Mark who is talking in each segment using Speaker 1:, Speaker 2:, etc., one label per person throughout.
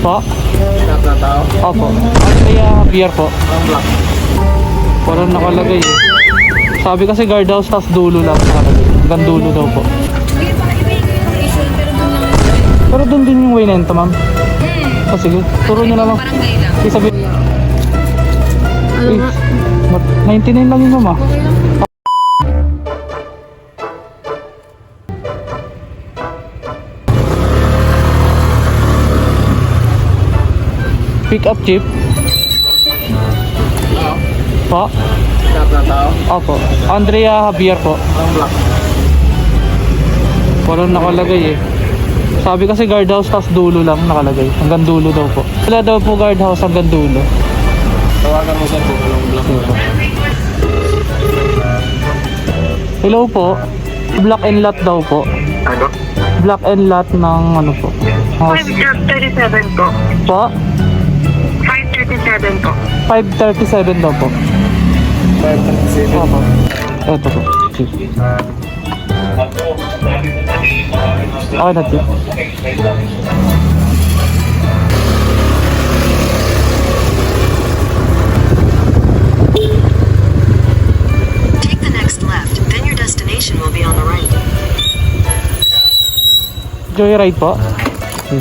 Speaker 1: Po?
Speaker 2: Lahat na tao.
Speaker 1: Opo. Andrea Javier po.
Speaker 2: Ang black.
Speaker 1: Parang nakalagay eh. Sabi kasi guardhouse tas dulo lang nakalagay. Hanggang dulo daw po.
Speaker 3: Pero doon
Speaker 1: din yung way na yun, to, ma'am.
Speaker 3: Hmm.
Speaker 1: O sige, turo nyo na lang.
Speaker 3: Barangay lang.
Speaker 1: Isabi.
Speaker 3: Ano nga?
Speaker 1: 99 lang yun, ma'am ah.
Speaker 3: Okay lang.
Speaker 1: Pick up jeep.
Speaker 2: Oo.
Speaker 1: Po?
Speaker 2: Lahat na tao.
Speaker 1: Opo. Andrea Javier po.
Speaker 2: Ang black.
Speaker 1: Parang nakalagay eh. Sabi kasi guardhouse tas dulo lang nakalagay. Hanggang dulo daw po. Wala daw po guardhouse hanggang dulo.
Speaker 2: Tawagan mo sir kung anong black.
Speaker 1: Hello po. Block and lot daw po.
Speaker 4: Ano?
Speaker 1: Block and lot ng ano po. House.
Speaker 4: 537 po.
Speaker 1: Po?
Speaker 4: 537 po.
Speaker 1: 537 daw po.
Speaker 2: 537.
Speaker 1: Opo. Ito po. Sige. Okay na tiyo.
Speaker 5: Take the next left, then your destination will be on the right.
Speaker 1: Joyride po. Okay.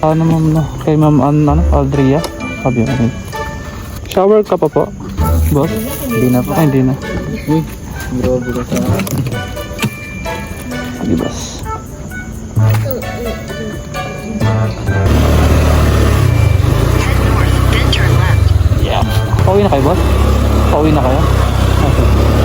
Speaker 1: Ano ma'am no? Kay ma'am an, ano, Aldria. Mo Shower ka pa po? Boss?
Speaker 2: Hindi na po.
Speaker 1: Ay, hindi na.
Speaker 2: Uy. Grabe ka sa
Speaker 1: boss.
Speaker 5: Turn left.
Speaker 1: Yeah. Pauwi na kayo, boss? Pauwi na kayo? Okay.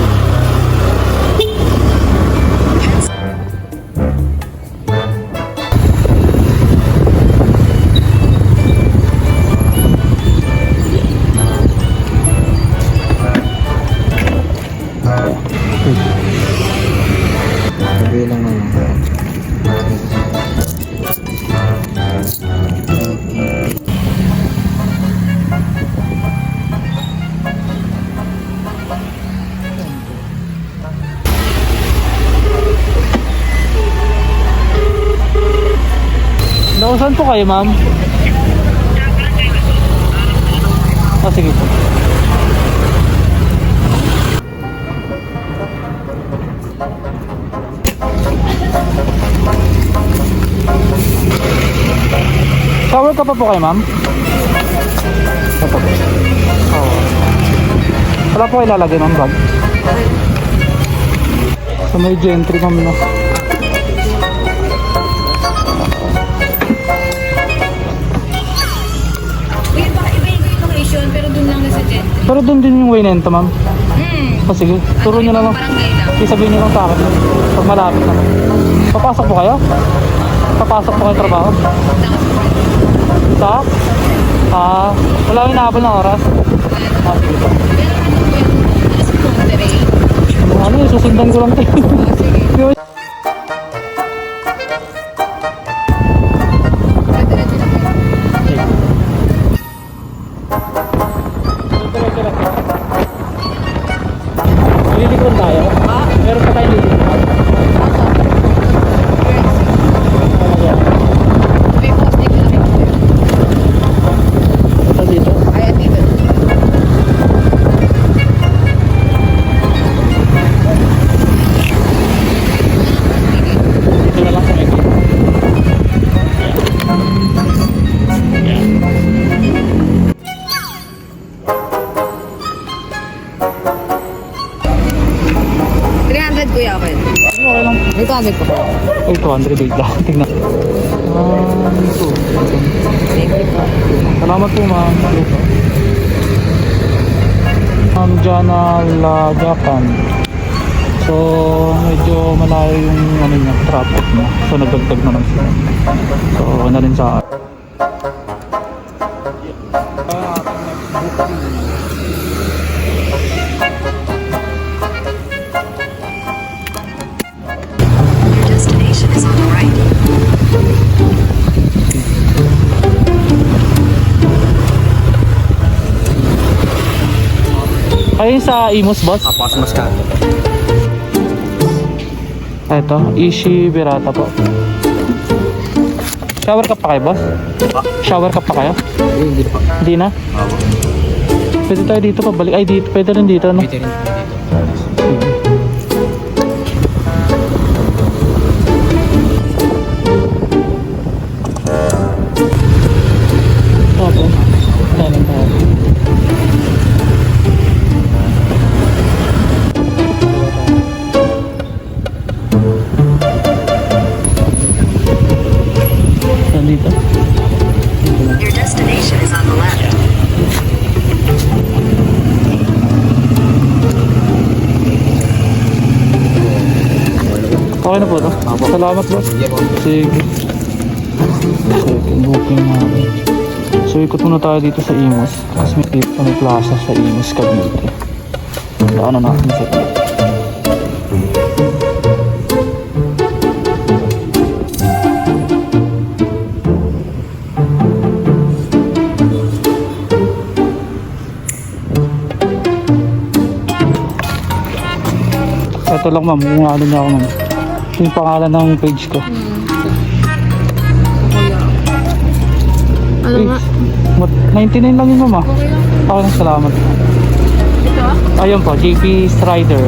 Speaker 1: Nausan po kayo, ma'am? Ah, sige po. Shower ka pa po kayo, ma'am? Ito po. Oo. Wala po kayo lalagay, ma'am, bag? Sa may gentry, ma'am, no?
Speaker 3: Gentry.
Speaker 1: Pero doon din yung way na yun, to, ma'am.
Speaker 3: Hmm.
Speaker 1: O sige, turo nyo na lang. Isabihin nyo lang sa akin. Pag malapit na. Papasok po kayo? Papasok po kayo trabaho? Sa? Ah, wala yung inaabol ng oras. Ah, sige po.
Speaker 3: Ano yung
Speaker 1: susundan ko lang tayo.
Speaker 3: Okay
Speaker 1: lang.
Speaker 3: May 200 po.
Speaker 1: Ay, 200 wait lang. Tignan. Ah, ito.
Speaker 3: Thank you po.
Speaker 1: Salamat po, ma'am. Ma'am Jana La Japan. So, medyo malayo yung ano niya, traffic niya. So, nagdagdag na lang siya. So, na rin sa
Speaker 5: Your
Speaker 1: Kayo sa Imus, boss?
Speaker 2: Apas mas kanto.
Speaker 1: Ito, Ishi Birata po. Shower ka pa kayo, boss? Shower ka pa kayo?
Speaker 2: Eh, hindi pa.
Speaker 1: Hindi na? Pwede tayo dito pa balik. Ay, dito. Pwede rin dito, no?
Speaker 2: Pwede rin
Speaker 1: Okay na po to? Salamat boss.
Speaker 2: Sige.
Speaker 1: Second booking natin. So ikot muna tayo dito sa Imus. Kasi may tip may plaza sa Imus, Cavite. Daanan natin sa tip. Ito lang ma'am, yung ano niya ako ma'am. Yung pangalan ng page ko.
Speaker 3: Ano nga?
Speaker 1: What, 99 lang yun ma'am ah.
Speaker 3: Okay lang.
Speaker 1: Okay lang, salamat.
Speaker 3: Ito ah?
Speaker 1: Ayun po, JP Strider.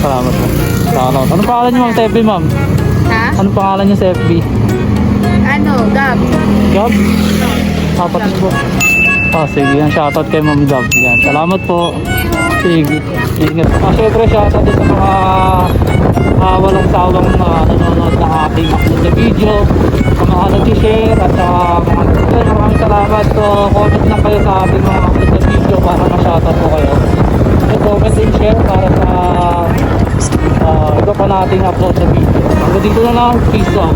Speaker 1: Salamat po. Salamat. Anong pangalan niyo ma'am sa FB ma'am?
Speaker 3: Ha?
Speaker 1: Anong pangalan niyo sa FB?
Speaker 3: Ano? Gab.
Speaker 1: Gab? Apat po. Ah, sige. Yan, shoutout kay Ma'am Gab. Yan, salamat po. Sige. Ingat. Ah, syempre, shoutout din sa mga ah, walang sawang uh, nanonood ng ating upload na video. Sa mga nag-share at sa mga Yan, maraming salamat. So, comment lang kayo sa ating mga upload na video para ma-shoutout po kayo. So, comment and share para sa uh, iba pa nating upload na video. Hanggang dito na lang. Peace out.